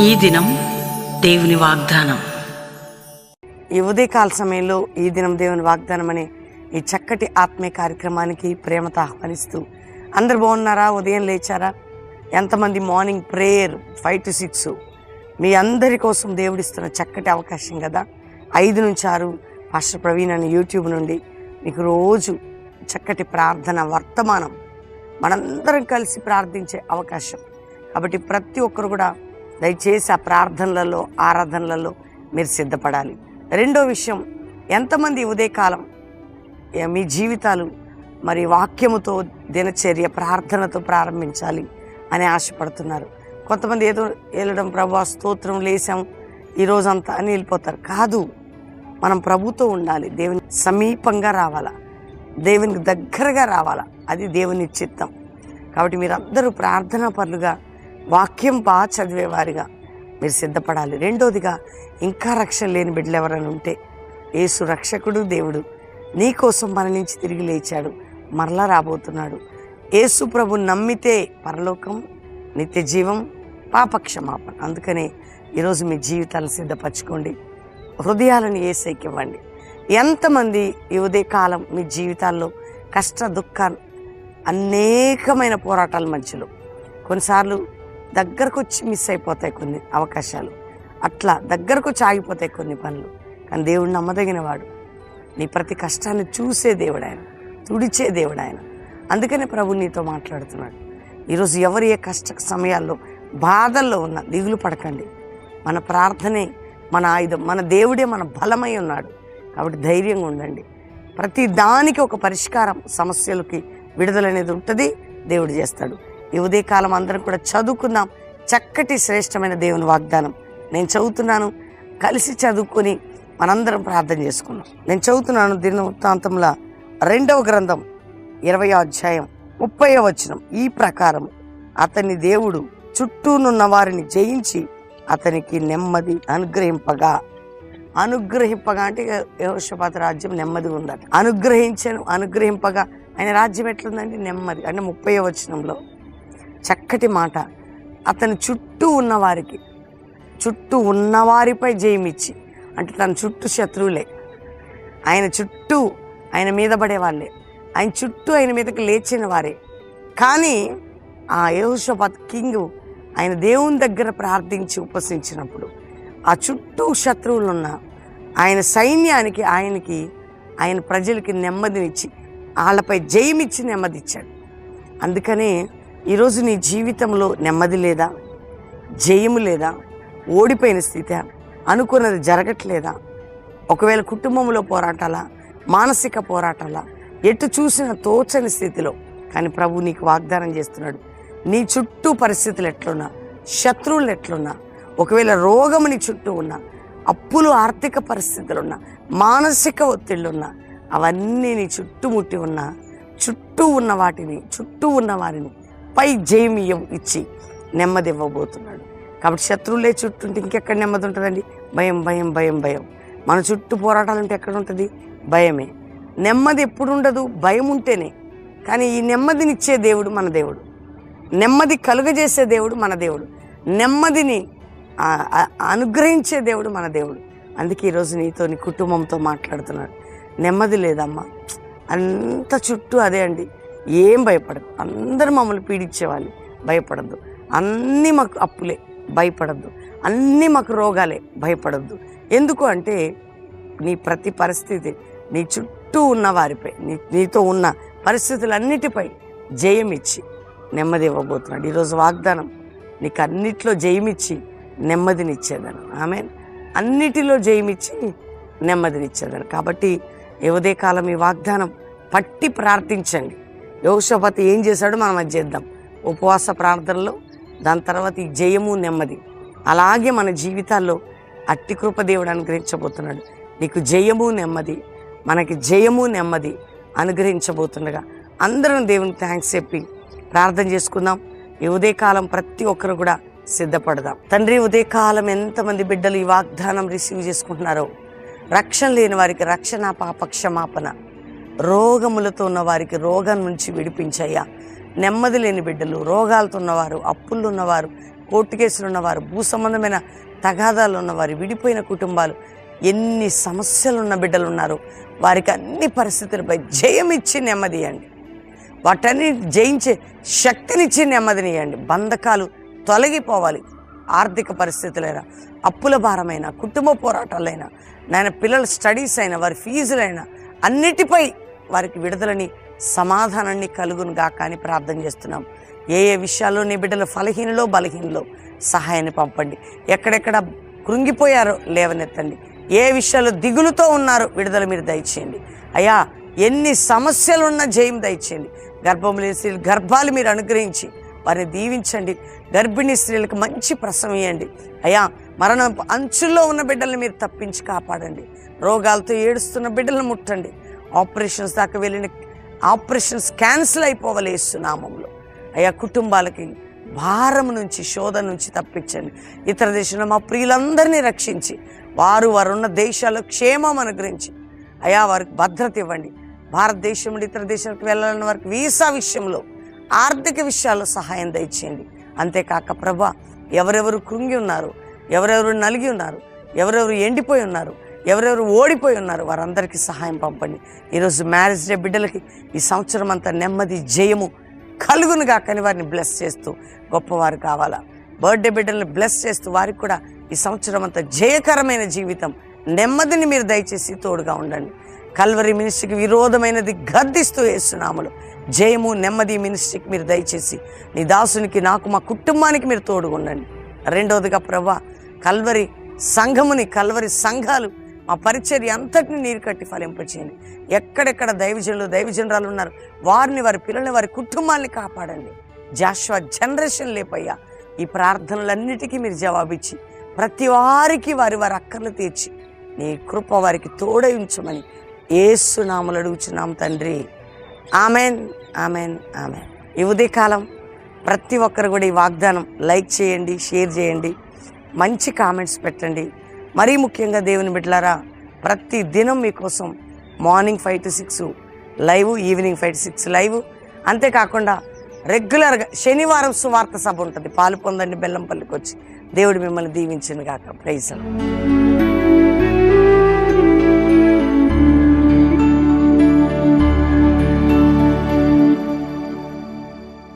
ఈ దినం దేవుని వాగ్దానం. ఈ ఉదయకాల సమయంలో ఈ దినం దేవుని వాగ్దానం అనే ఈ చక్కటి ఆత్మీయ కార్యక్రమానికి ప్రేమతో ఆహ్వానిస్తూ అందరు బాగున్నారా? ఉదయం లేచారా? ఎంతమంది morning prayer five to six మీ అందరి కోసం దేవుడిస్తున్న చక్కటి అవకాశం కదా? ఐదు నుంచి ఆరు మాస్టర్ ప్రవీణ్ అనే యూట్యూబ్ నుండి మీకు రోజు చక్కటి ప్రార్థన వర్తమానం మనందరం కలిసి ప్రార్థించే అవకాశం. కాబట్టి ప్రతి ఒక్కరు కూడా దయచేసి ఆ ప్రార్థనలలో ఆరాధనలలో మీరు సిద్ధపడాలి. రెండో విషయం ఎంతమంది ఉదయకాలం మీ జీవితాలు మరి వాక్యముతో దినచర్య ప్రార్థనతో ప్రారంభించాలి అని ఆశపడుతున్నారు. కొంతమంది ఏదో వెళ్ళడం ప్రభు స్తోత్రం లేసాం ఈ రోజంతా అని వెళ్ళిపోతారు. కాదు మనం ప్రభుతో ఉండాలి. దేవుని సమీపంగా రావాలా? దేవునికి దగ్గరగా రావాలా? అది దేవుని చిత్తం. కాబట్టి మీరందరూ ప్రార్థనా పనులుగా వాక్యం బాగా చదివేవారిగా. మీరు సిద్ధపడాలి. రెండోదిగా ఇంకా రక్షణ లేని బిడ్డలు ఎవరైనా ఉంటే యేసు రక్షకుడు దేవుడు నీ కోసం మన నుంచి తిరిగి లేచాడు. మరలా రాబోతున్నాడు. యేసు ప్రభు నమ్మితే పరలోకం నిత్య జీవం పాపక్షమాపణ. అందుకనే ఈరోజు మీ జీవితాలను సిద్ధపరచుకోండి. హృదయాలను ఏసైకివ్వండి. ఎంతమంది ఈ ఉదయకాలం మీ జీవితాల్లో కష్ట దుఃఖ అనేకమైన పోరాటాల మధ్యలో. కొన్నిసార్లు దగ్గరకు వచ్చి మిస్ అయిపోతాయి కొన్ని అవకాశాలు. అట్లా దగ్గరకు వచ్చి ఆగిపోతాయి కొన్ని పనులు. కానీ దేవుడు నమ్మదగిన వాడు నీ ప్రతి కష్టాన్ని చూసే దేవుడు ఆయన తుడిచే దేవుడు ఆయన అందుకనే ప్రభు నీతో మాట్లాడుతున్నాడు. ఈరోజు ఎవరు ఏ కష్ట సమయాల్లో బాధల్లో ఉన్న దిగులు పడకండి. మన ప్రార్థనే మన ఆయుధం మన దేవుడే మన బలమై ఉన్నాడు. కాబట్టి ధైర్యంగా ఉండండి. ప్రతి దానికి ఒక పరిష్కారం సమస్యలకి విడుదల అనేది ఉంటుంది. దేవుడు చేస్తాడు. ఈ ఉదయకాలం అందరం కూడా చదువుకుందాం. చక్కటి శ్రేష్టమైన దేవుని వాగ్దానం. నేను చదువుతున్నాను. కలిసి చదువుకొని మనందరం ప్రార్థన చేసుకున్నాం నేను చదువుతున్నాను దిన వృత్తాంతంలో రెండవ గ్రంథం ఇరవై అధ్యాయం ముప్పై వచనం. ఈ ప్రకారం అతని దేవుడు చుట్టూనున్న వారిని జయించి అతనికి నెమ్మది అనుగ్రహింపగా. అనుగ్రహింపగా అంటే యహోషపాత రాజ్యం నెమ్మది ఉందట. అనుగ్రహించను అనుగ్రహింపగా. ఆయన రాజ్యం ఎట్లుందంటే నెమ్మది. అంటే ముప్పై వచనంలో చక్కటి మాట. అతని చుట్టూ ఉన్నవారికి చుట్టూ ఉన్నవారిపై జయమిచ్చి అంటే తన చుట్టూ శత్రువులే. ఆయన చుట్టూ ఆయన మీద పడే వాళ్ళే ఆయన చుట్టూ ఆయన మీదకి లేచిన వారే. కానీ ఆ యహోషపాత్ కింగ్ ఆయన దేవుని దగ్గర ప్రార్థించి ఉపసించినప్పుడు ఆ చుట్టూ శత్రువులు ఉన్న ఆయన సైన్యానికి ఆయనకి ఆయన ప్రజలకి నెమ్మదినిచ్చి వాళ్ళపై జయమిచ్చి నెమ్మదిచ్చాడు. అందుకనే ఈరోజు నీ జీవితంలో నెమ్మది లేదా? జయము లేదా? ఓడిపోయిన స్థితి అనుకున్నది జరగట్లేదా? ఒకవేళ కుటుంబంలో పోరాటాలా? మానసిక పోరాటాలా? ఎటు చూసిన తోచని స్థితిలో. కానీ ప్రభు నీకు వాగ్దానం చేస్తున్నాడు. నీ చుట్టూ పరిస్థితులు ఎట్లున్నా శత్రువులు ఎట్లున్నా ఒకవేళ రోగము నీ చుట్టూ ఉన్నా అప్పులు ఆర్థిక పరిస్థితులున్నా మానసిక ఒత్తిళ్ళున్నా అవన్నీ నీ చుట్టుముట్టి ఉన్నా చుట్టూ ఉన్న వాటిని చుట్టూ ఉన్న వారిని పై జయమియం ఇచ్చి నెమ్మది ఇవ్వబోతున్నాడు కాబట్టి శత్రువులే చుట్టూంటే ఇంకెక్కడ నెమ్మది ఉంటుందండి? భయం భయం భయం భయం. మన చుట్టూ పోరాటాలు ఉంటే ఎక్కడ ఉంటుంది? భయమే. నెమ్మది ఎప్పుడు ఉండదు? భయం ఉంటేనే. కానీ ఈ నెమ్మదినిచ్చే దేవుడు మన దేవుడు. నెమ్మది కలుగజేసే దేవుడు మన దేవుడు. నెమ్మదిని అనుగ్రహించే దేవుడు మన దేవుడు. అందుకే ఈరోజు నీతో నీ కుటుంబంతో మాట్లాడుతున్నాడు. నెమ్మది లేదమ్మా. అంత చుట్టూ అదే అండి. ఏం భయపడదు. అందరూ మమ్మల్ని పీడించేవాళ్ళు. భయపడద్దు. అన్నీ మాకు అప్పులే. భయపడద్దు. అన్నీ మాకు రోగాలే. భయపడద్దు. ఎందుకు అంటే నీ ప్రతి పరిస్థితి నీ చుట్టూ ఉన్న వారిపై నీ నీతో ఉన్న పరిస్థితులన్నిటిపై జయం ఇచ్చి నెమ్మది ఇవ్వబోతున్నాడు. ఈరోజు వాగ్దానం నీకు అన్నిట్లో జయమిచ్చి నెమ్మదినిచ్చేదను. ఆమె అన్నిటిలో జయమిచ్చి నెమ్మదినిచ్చేదను. కాబట్టి యువదే కాలం ఈ వాగ్దానం పట్టి ప్రార్థించండి. యోషపతి ఏం చేశాడో మనం అది చేద్దాం. ఉపవాస ప్రార్థనలో దాని తర్వాత ఈ జయము నెమ్మది. అలాగే మన జీవితాల్లో అట్టి కృప దేవుడు అనుగ్రహించబోతున్నాడు. నీకు జయము నెమ్మది మనకి జయము నెమ్మది అనుగ్రహించబోతుండగా అందరం దేవునికి థ్యాంక్స్ చెప్పి ప్రార్థన చేసుకుందాం. ఈ ఉదయకాలం ప్రతి ఒక్కరు కూడా సిద్ధపడదాం. తండ్రి ఉదయకాలం ఎంతమంది బిడ్డలు ఈ వాగ్దానం రిసీవ్ చేసుకుంటున్నారో రక్షణ లేని వారికి రక్షణ పాప క్షమాపణ రోగములతో ఉన్న వారికి రోగం నుంచి విడిపించయ్యా. నెమ్మది లేని బిడ్డలు రోగాలతో ఉన్నవారు అప్పులు ఉన్నవారు కోర్టు కేసులు ఉన్నవారు భూ సంబంధమైన తగాదాలు ఉన్నవారు విడిపోయిన కుటుంబాలు ఎన్ని సమస్యలున్న బిడ్డలు ఉన్నారో. వారికి అన్ని పరిస్థితులపై జయం ఇచ్చి నెమ్మదియండి. వాటన్ని జయించే శక్తినిచ్చి నెమ్మదినియండి. బంధకాలు తొలగిపోవాలి. ఆర్థిక పరిస్థితులైనా అప్పుల భారమైన కుటుంబ పోరాటాలైనా నాయన పిల్లల స్టడీస్ అయినా వారి ఫీజులైనా అన్నిటిపై వారికి విడుదలని సమాధానాన్ని కలుగును గాక అని ప్రార్థన చేస్తున్నాం. ఏ ఏ విషయాల్లో నీ బిడ్డలు ఫలహీనలో బలహీనలో సహాయాన్ని పంపండి. ఎక్కడెక్కడ కృంగిపోయారో లేవనెత్తండి. ఏ విషయాలు దిగులుతో ఉన్నారో విడుదల మీరు దయచేయండి అయ్యా ఎన్ని సమస్యలున్న జయం దయచేయండి గర్భం స్త్రీలు గర్భాలు మీరు అనుగ్రహించి వారిని దీవించండి. గర్భిణీ స్త్రీలకు మంచి ప్రసవం ఇవ్వండి అయ్యా మరణం అంచుల్లో ఉన్న బిడ్డల్ని మీరు తప్పించి కాపాడండి. రోగాలతో ఏడుస్తున్న బిడ్డలను ముట్టండి. ఆపరేషన్స్ దాకా వెళ్ళిన ఆపరేషన్స్ క్యాన్సిల్ అయిపోవాలి నామంలో. అయ్యా కుటుంబాలకి భారం నుంచి శోధన నుంచి తప్పించండి. ఇతర దేశంలో మా ప్రియులందరినీ రక్షించి వారు వారు ఉన్న దేశాల్లో క్షేమం అనుగ్రహించి అయా వారికి భద్రత ఇవ్వండి. భారతదేశం నుండి ఇతర దేశాలకు వెళ్ళాలని వారికి వీసా విషయంలో ఆర్థిక విషయాల్లో సహాయం దయచేయండి. అంతేకాక ప్రభా ఎవరెవరు కృంగి ఉన్నారు ఎవరెవరు నలిగి ఉన్నారు ఎవరెవరు ఎండిపోయి ఉన్నారు ఎవరెవరు ఓడిపోయి ఉన్నారు వారందరికీ సహాయం పంపండి. ఈరోజు మ్యారేజ్ డే బిడ్డలకి ఈ సంవత్సరం అంతా నెమ్మది జయము కలుగును కాకని వారిని బ్లెస్ చేస్తూ గొప్పవారు కావాలా? బర్త్డే బిడ్డల్ని బ్లెస్ చేస్తూ వారికి కూడా ఈ సంవత్సరం అంతా జయకరమైన జీవితం నెమ్మదిని మీరు దయచేసి తోడుగా ఉండండి. కల్వరి మినిస్ట్రీకి విరోధమైనది గద్దిస్తూ వేస్తున్నాములు జయము నెమ్మది మినిస్ట్రీకి మీరు దయచేసి నీ దాసునికి నాకు మా కుటుంబానికి మీరు తోడుగా ఉండండి. రెండవదిగా ప్రభా కల్వరి సంఘముని కల్వరి సంఘాలు మా పరిచర్య అంతటిని నీరు కట్టి ఫలింపచేయండి. ఎక్కడెక్కడ దైవజనులు దైవజనరాలు ఉన్నారు వారిని వారి పిల్లల్ని వారి కుటుంబాన్ని కాపాడండి. జాషువా జనరేషన్ లేపయ్యా. ఈ ప్రార్థనలన్నిటికీ మీరు జవాబిచ్చి ప్రతి వారికి వారి వారి అక్కర్లు తీర్చి నీ కృప వారికి తోడై ఉంచమని ఏసునామలు అడుగుచున్నాం తండ్రి. Amen amen amen. ఈ ఉదయకాలం ప్రతి ఒక్కరు కూడా ఈ వాగ్దానం లైక్ చేయండి షేర్ చేయండి. మంచి కామెంట్స్ పెట్టండి. మరీ ముఖ్యంగా దేవుని బిడ్డలారా ప్రతి దినం మీకోసం morning five to six live evening five to six live అంతేకాకుండా రెగ్యులర్గా శనివారం సువార్త సభ ఉంటుంది. పాలు పొందండి బెల్లంపల్లికి వచ్చి దేవుడు మిమ్మల్ని దీవించింది కాక ప్రైజ్